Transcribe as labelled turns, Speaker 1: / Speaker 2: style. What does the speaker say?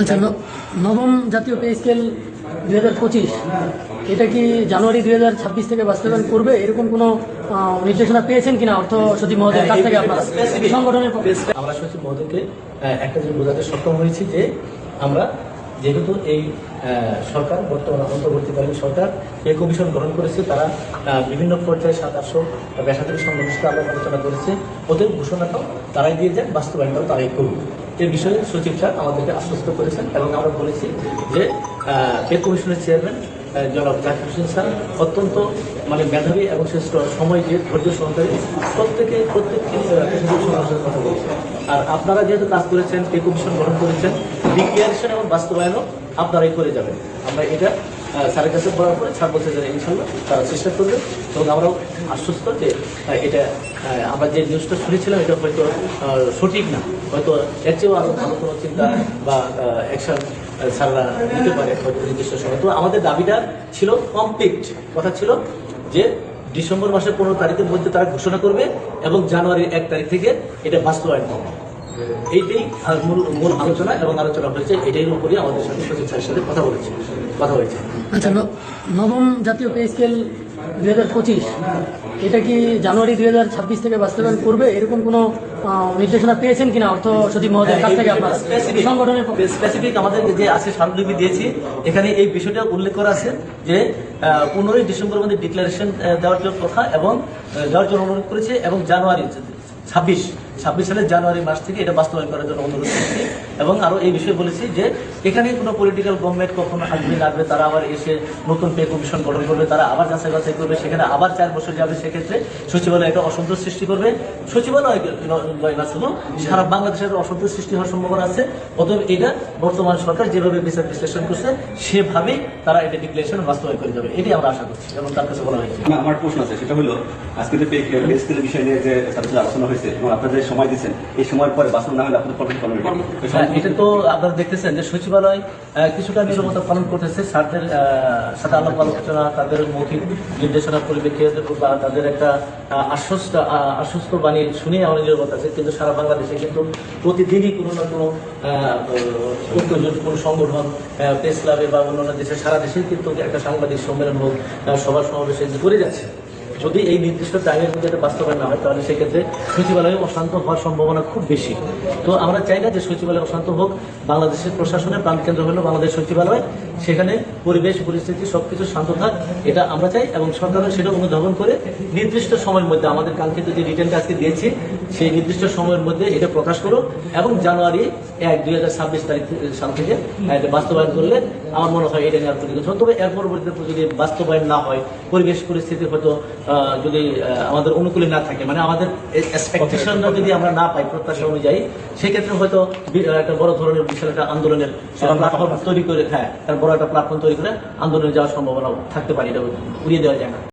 Speaker 1: আচ্ছা নবম জাতীয় পে স্কেল দুই হাজার পঁচিশ এটা কি জানুয়ারি দুই হাজার ছাব্বিশ থেকে বাস্তবায়ন করবে? এরকম কোনো নির্দেশনা পেয়েছেন কিনা অর্থ সচিব মহোদয়ের কাছ থেকে আপনারা? সংগঠনের পক্ষ-
Speaker 2: আমরা সচিব মহোদয়কে একটা জিনিস বোঝাতে সক্ষম হয়েছি যে আমরা যেহেতু এই সরকার বর্তমান অন্তর্বর্তীকালীন সরকার এই কমিশন গ্রহণ করেছে তারা বিভিন্ন পর্যায়ে সাত আটশো বেসরকারি সংগঠনের সাথে আলোচনা করেছে। ওদের ঘোষণাটাও তারাই দিয়ে যান বাস্তবায়নটাও তারাই করুন এই বিষয়ে সচিব স্যার আমাদেরকে আশ্বস্ত করেছেন এবং আমরা বলেছি যে আহ, কমিশনের চেয়ারম্যান জনাব জাকির হোসেন স্যার অত্যন্ত মানে মেধাবী এবং শ্রেষ্ঠ সময় দিয়ে ধৈর্য সহকারে প্রত্যেকে প্রত্যেকটি আহ, কথা আর আপনারা যেহেতু কাজ করেছেন পে কমিশন গঠন করেছেন ডিক্লিয়ারেশন এবং বাস্তবায়নও আপনারাই করে যাবেন। আমরা এটা স্যারের কাছে বলার পরে ছাড় বলতে যারা ইনশাল্লাহ তারা চেষ্টা করবে এবং আমরাও আশ্বস্ত যে এটা আমরা যে নিউজটা শুনেছিলাম এটা হয়তো সঠিক না। হয়তো এর চেয়েও আরও ভালো কোনো চিন্তা বা অ্যাকশন স্যাররা নিতে পারে নির্দিষ্ট সময়। তো আমাদের দাবিটা ছিল কমপ্লিট কথা ছিল যে ডিসেম্বর মাসের পনেরো তারিখের মধ্যে তারা ঘোষণা করবে এবং জানুয়ারির এক তারিখ থেকে এটা বাস্তবায়ন হবে। এইটাই মূল মূল আলোচনা এবং আলোচনা হয়েছে। এটাই উপরে আমাদের সাথে সচিব স্যারের সাথে কথা বলেছে কথা হয়েছে।
Speaker 1: আচ্ছা নবম জাতীয় পে স্কেল দুই হাজার পঁচিশ। এটা কি জানুয়ারি দুই হাজার ছাব্বিশ থেকে বাস্তবায়ন করবে? এরকম কোনো নির্দেশনা পেয়েছেন কিনা অর্থ সচিব মহোদয়ের কাছ থেকে আপনারা? সংগঠনের
Speaker 2: স্পেসিফিক আমাদের যে আছে স্মারকলিপি দিয়েছি এখানে এই বিষয়টা উল্লেখ করা আছে যে পনেরোই ডিসেম্বর মধ্যে ডিক্লারেশন দেওয়ার জন্য কথা এবং দেওয়ার জন্য অনুরোধ করেছে এবং জানুয়ারি ছাব্বিশ ছাব্বিশ সালের জানুয়ারি মাস থেকে এটা বাস্তবায়ন করার জন্য অনুরোধ করেছি। এবং আরও এই বিষয়ে বলেছি যে এখানে কোনো পলিটিক্যাল গভর্নমেন্ট কখনো আসবে না আসবে তারা আবার এসে নতুন পে কমিশন গঠন করবে তারা আবার যাচাই বাছাই করবে সেখানে আবার চার বছর যাবে সেক্ষেত্রে সচিবালয় একটা অসন্তোষ সৃষ্টি করবে। সচিবালয় না শুধু সারা বাংলাদেশের অসন্তোষ সৃষ্টি হওয়ার সম্ভাবনা আছে। অতএব এটা বর্তমান সরকার যেভাবে বিচার বিশ্লেষণ করছে সেভাবেই তারা এটা ডিক্লারেশন বাস্তবায়ন করে যাবে। এটাই আমরা আশা করছি এবং তার কাছে বলা হয়েছে।
Speaker 3: আমার প্রশ্ন আছে সেটা হলো আজকে যে স্কেলের বিষয় নিয়ে যে আলোচনা হয়েছে এবং আপনাদের সময় দিচ্ছেন এই সময়ের পরে বাস্তব না হলে আপনাদের
Speaker 2: হ্যাঁ, এটা তো আপনারা দেখতেছেন যে সচিবালয় কিছুটা নিরবতা পালন করতেছে। স্যারদের সাথে আলাপ আলোচনা তাদের মৌখিক নির্দেশনা পরিপ্রেক্ষিতে বা তাদের একটা আশ্বস্ত আশ্বস্ত বাণী শুনে আমাদের নিরবতা আছে। কিন্তু সারা বাংলাদেশে কিন্তু প্রতিদিনই কোনো না কোনো ঐক্যজোট কোনো সংগঠন প্রেস ক্লাবে বা অন্যান্য দেশে সারা দেশে কিন্তু একটা সাংবাদিক সম্মেলন হোক সভা সমাবেশ করে যাচ্ছে। যদি এই নির্দিষ্ট টাইমের মধ্যে এটা বাস্তবায়ন না হয়, তাহলে সেক্ষেত্রে সচিবালয়ে অশান্ত হওয়ার সম্ভাবনা খুব বেশি। তো আমরা চাই না যে সচিবালয় অশান্ত হোক, বাংলাদেশের প্রশাসনের প্রাণকেন্দ্র হলো বাংলাদেশ সচিবালয়। সেখানে পরিবেশ, পরিস্থিতি সবকিছু শান্ত থাক, এটা আমরা চাই, এবং সরকারও সেটা অনুধাবন করে নির্দিষ্ট সময়ের মধ্যে, আমাদের কাঙ্ক্ষিত যে রিটার্নটা আজকে দিয়েছি, সেই নির্দিষ্ট সময়ের মধ্যে এটা প্রকাশ করো এবং জানুয়ারি এক, দুই হাজার ছাব্বিশ তারিখ সাল থেকে এটা বাস্তবায়ন করলে আমার মনে হয় এটা নেওয়ার প্রতিযোগিতা তবে এর পরবর্তীতে যদি বাস্তবায়ন না হয়, পরিবেশ, পরিস্থিতি হয়তো যদি আহ, আমাদের অনুকূলে না থাকে মানে আমাদের এক্সপেকটেশনটা যদি আমরা না পাই প্রত্যাশা অনুযায়ী সেক্ষেত্রে হয়তো একটা বড় ধরনের বিশাল একটা আন্দোলনের প্ল্যাটফর্ম তৈরি করে হ্যাঁ বড় একটা প্ল্যাটফর্ম তৈরি করে আন্দোলনে যাওয়ার সম্ভাবনা থাকতে পারে এটা উড়িয়ে দেওয়া যায় না।